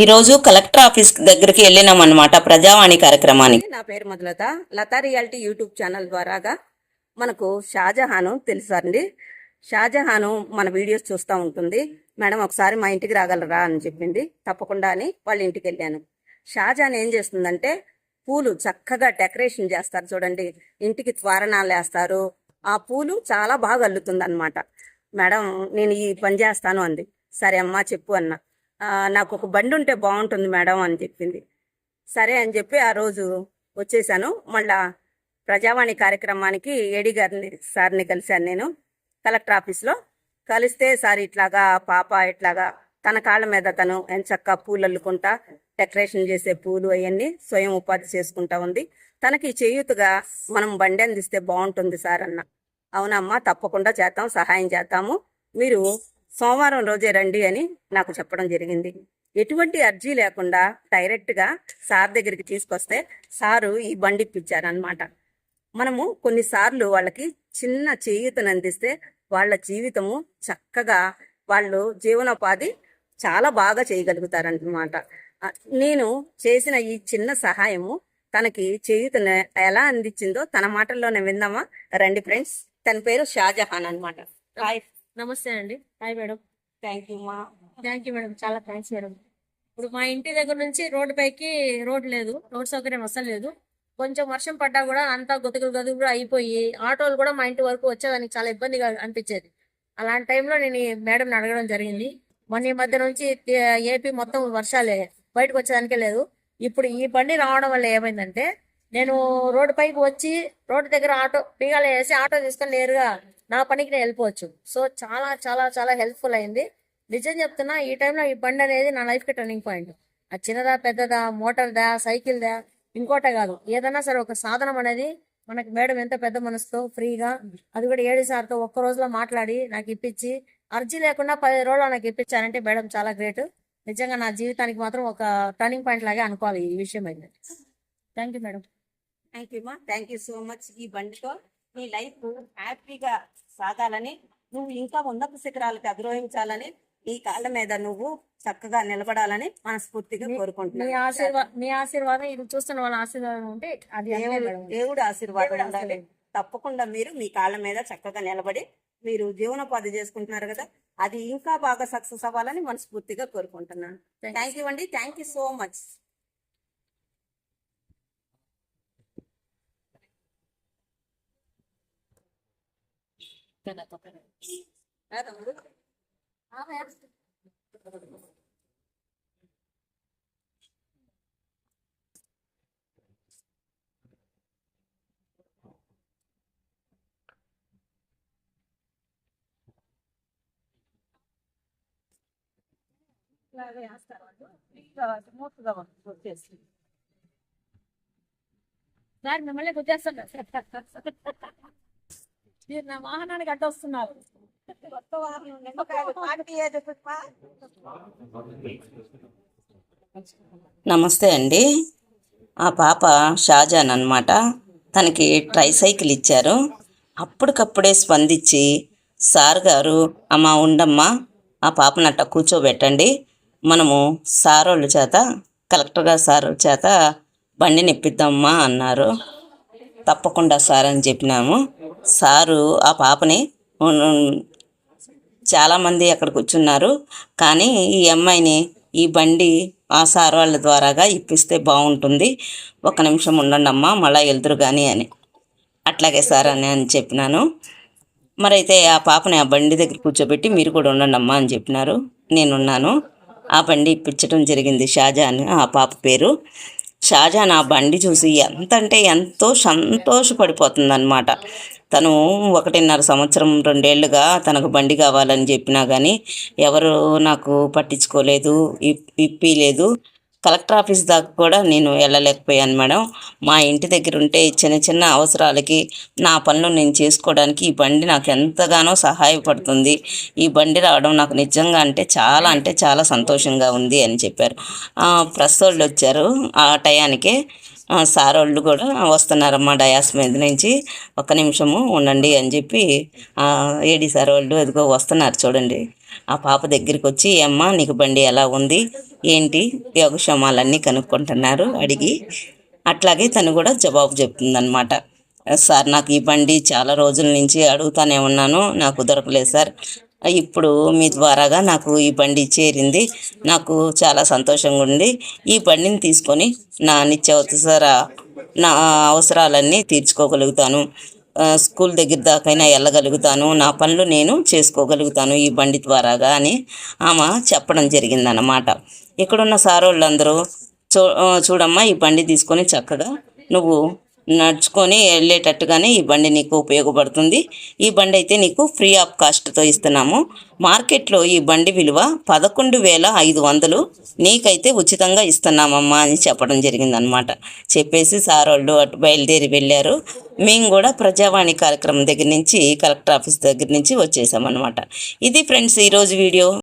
ఈరోజు collector office దగ్గరికి వెళ్ళినాం అనమాట ప్రజావాణి కార్యక్రమానికి. నా పేరు Madhulatha Latha reality YouTube channel ద్వారాగా మనకు షాజహాను తెలుసండి షాజహాను మన వీడియోస్ చూస్తూ ఉంటుంది. మేడం ఒకసారి మా ఇంటికి రాగలరా అని చెప్పింది. తప్పకుండా అని వాళ్ళ ఇంటికి వెళ్ళాను. షాజహాన్ ఏం చేస్తుందంటే పూలు చక్కగా డెకరేషన్ చేస్తారు చూడండి. ఇంటికి త్వరణాలు వేస్తారు. ఆ పూలు చాలా బాగా అల్లుతుంది అనమాట మేడం నేను ఈ పని చేస్తాను అంది. సరే అమ్మా చెప్పు అన్న. నాకు ఒక బండి ఉంటే బాగుంటుంది మేడం అని చెప్పింది. సరే అని చెప్పి ఆ రోజు వచ్చేసాను. మళ్ళా ప్రజావాణి కార్యక్రమానికి ఏడి గారిని సార్ని కలిశాను నేను. కలెక్టర్ ఆఫీస్లో కలిస్తే సార్ ఇట్లాగా పాప ఇట్లాగా తన కాళ్ళ మీద తను ఎంచక్క పూలు అల్లుకుంటా డెకరేషన్ చేసే పూలు అవన్నీ స్వయం ఉపాధి చేసుకుంటా ఉంది. తనకి చేయూతగా మనం బండి అందిస్తే బాగుంటుంది సార్ అన్న. అవునమ్మా తప్పకుండా చేద్దాం సహాయం చేద్దాము. మీరు సోమవారం రోజే రండి అని నాకు చెప్పడం జరిగింది. ఎటువంటి అర్జీ లేకుండా డైరెక్ట్గా సార్ దగ్గరికి తీసుకొస్తే సారు ఈ బండి ఇప్పించారనమాట మనము కొన్నిసార్లు వాళ్ళకి చిన్న చేయూతను అందిస్తే వాళ్ళ జీవితము చక్కగా వాళ్ళు జీవనోపాధి చాలా బాగా చేయగలుగుతారన్నమాట. నేను చేసిన ఈ చిన్న సహాయము తనకి చేయూతను ఎలా అందించిందో తన మాటల్లోనే విందామా? రండి ఫ్రెండ్స్. తన పేరు షాజహాన్ అనమాట రాయ్ నమస్తే అండి. Hi madam. Thank you ma'am thank you madam. చాలా థ్యాంక్స్ మేడం. ఇప్పుడు మా ఇంటి దగ్గర నుంచి రోడ్డు పైకి రోడ్ లేదు. రోడ్ సౌకర్యం అసలు లేదు. కొంచెం వర్షం పడ్డా కూడా అంతా గొతుకులు గతుకులు అయిపోయి ఆటోలు కూడా మా ఇంటి వరకు వచ్చేదానికి చాలా ఇబ్బందిగా అనిపించేది. అలాంటి టైంలో నేను మేడంని అడగడం జరిగింది. మొన్న ఈ మధ్య నుంచి ఏపీ మొత్తం వర్షాలే. బయటకు వచ్చేదానికే లేదు. ఇప్పుడు ఈ బండి రావడం వల్ల ఏమైందంటే నేను రోడ్డు పైకి వచ్చి రోడ్డు దగ్గర ఆటో పీగాలు వేసి ఆటో తీసుకొని నేరుగా నా పనికి నేను వెళ్ళిపోవచ్చు. సో చాలా చాలా చాలా హెల్ప్ఫుల్ అయింది. నిజం చెప్తున్నా ఈ టైంలో ఈ బండి అనేది నా లైఫ్కి టర్నింగ్ పాయింట్ అది చిన్నదా పెద్దదా మోటార్దా సైకిల్దా ఇంకోటే కాదు. ఏదైనా సరే ఒక సాధనం అనేది మనకి మేడం ఎంత పెద్ద మనసుతో ఫ్రీగా అది కూడా ఏడు సార్తో ఒక్క రోజులో మాట్లాడి నాకు ఇప్పించి అర్జీ లేకుండా పది రోజులు నాకు ఇప్పించారంటే మేడం చాలా గ్రేట్ నిజంగా నా జీవితానికి మాత్రం ఒక టర్నింగ్ పాయింట్ లాగే అనుకోవాలి ఈ విషయం అయితే. Thank you madam thank you ma'am thank you so much ఈ బండితో. నీ లైఫ్ హ్యాపీగా సాగాలని నువ్వు ఇంకా ఉన్నత శిఖరాలకు అధిరోహించాలని ఈ కాళ్ళ మీద నువ్వు చక్కగా నిలబడాలని మనస్ఫూర్తిగా మీ కోరుకుంటున్నాను. ఆశీర్వాదం మీ ఆశీర్వాదం ఇది చూస్తున్న వాళ్ళ ఆశీర్వాదం ఉంటే అది దేవుడు ఆశీర్వాదం ఉండాలి. తప్పకుండా మీరు మీ కాళ్ళ మీద చక్కగా నిలబడి మీరు జీవనోపాధి చేసుకుంటున్నారు కదా అది ఇంకా బాగా సక్సెస్ అవ్వాలని మనస్ఫూర్తిగా కోరుకుంటున్నాను. థ్యాంక్ యూ అండి. Thank you so much Renato Pérez. A ver. Klavyeye hastalandım. Davası mutlu zaman protesti. Vermemeli kocasını. మీరు నా వాహనానికి అడ్డొస్తున్నారు నమస్తే అండి. ఆ పాప షాజాన్ అనమాట తనకి ట్రైసైకిల్ ఇచ్చారు. అప్పటికప్పుడే స్పందించి సార్ గారు అమ్మ ఉండమ్మా ఆ పాపను అట్ట కూర్చోబెట్టండి. మనము సారోళ్ళ చేత కలెక్టర్ గారు సార్ చేత బండిని ఇప్పిద్దామమ్మా అన్నారు. తప్పకుండా సార్ అని చెప్పినాము. సారు ఆ పాపని చాలామంది అక్కడ కూర్చున్నారు. కానీ ఈ అమ్మాయిని ఈ బండి ఆ సార్ వాళ్ళ ద్వారాగా ఇప్పిస్తే బాగుంటుంది. ఒక నిమిషం ఉండండి అమ్మా మళ్ళీ వెళ్తురు కానీ అని. అట్లాగే సార్ అని అని చెప్పినాను. మరైతే ఆ పాపని ఆ బండి దగ్గర కూర్చోబెట్టి మీరు కూడా ఉండండి అమ్మా అని చెప్పినారు. నేనున్నాను. ఆ బండి ఇప్పించడం జరిగింది షాజా అని ఆ పాప పేరు. షాజాన్ ఆ బండి చూసి ఎంత అంటే ఎంతో సంతోషపడిపోతుందన్నమాట. తను ఒకటిన్నర సంవత్సరం రెండేళ్ళుగా తనకు బండి కావాలని చెప్పినా కానీ ఎవరు నాకు పట్టించుకోలేదు ఇప్- ఇప్పిలేదు కలెక్టర్ ఆఫీస్ దాకా కూడా నేను వెళ్ళలేకపోయాను మేడం. మా ఇంటి దగ్గర ఉంటే చిన్న చిన్న అవసరాలకి నా పనులు నేను చేసుకోవడానికి ఈ బండి నాకు ఎంతగానో సహాయపడుతుంది. ఈ బండి రావడం నాకు నిజంగా అంటే చాలా అంటే చాలా సంతోషంగా ఉంది అని చెప్పారు. ఆ, ప్రెస్ వాళ్ళు వచ్చారు. ఆ టయానికే సారోళ్ళు సార్ వాళ్ళు కూడా వస్తున్నారమ్మా డయాస్ మీద నుంచి. ఒక్క నిమిషము ఉండండి అని చెప్పి ఏడి సార్ వాళ్ళు అదిగో వస్తున్నారు చూడండి. ఆ పాప దగ్గరికి వచ్చి అమ్మ నీకు బండి ఎలా ఉంది? ఏంటి? యోగక్షేమాలన్నీ కనుక్కుంటున్నారు అడిగి. అట్లాగే తను కూడా జవాబు చెప్తుందనమాట సార్ నాకు ఈ బండి చాలా రోజుల నుంచి అడుగుతానే ఉన్నాను నాకు దొరకలేదు సార్. ఇప్పుడు మీ ద్వారాగా నాకు ఈ బండి చేరింది. నాకు చాలా సంతోషంగా ఉంది. ఈ బండిని తీసుకొని నా నిత్యావసర నా అవసరాలన్నీ తీర్చుకోగలుగుతాను. స్కూల్ దగ్గర దాకైనా వెళ్ళగలుగుతాను. నా పనులు నేను చేసుకోగలుగుతాను ఈ బండి ద్వారాగా అని ఆమె చెప్పడం జరిగిందన్నమాట. ఇక్కడున్న సార్ వాళ్ళందరూ చూ చూడమ్మా ఈ బండి తీసుకొని చక్కగా నువ్వు నడుచుకొని వెళ్ళేటట్టుగానే ఈ బండి నీకు ఉపయోగపడుతుంది. ఈ బండి అయితే నీకు ఫ్రీ ఆఫ్ కాస్ట్తో ఇస్తున్నాము. మార్కెట్లో ఈ బండి విలువ పదకొండు వేల ఐదు వందలు. నీకైతే ఉచితంగా ఇస్తున్నామమ్మా అని చెప్పడం జరిగిందనమాట చెప్పేసి సార్ వాళ్ళు అటు బయలుదేరి వెళ్ళారు. మేము కూడా ప్రజావాణి కార్యక్రమం దగ్గర నుంచి కలెక్టర్ ఆఫీస్ దగ్గర నుంచి వచ్చేసామన్నమాట. ఇది ఫ్రెండ్స్ ఈరోజు వీడియో.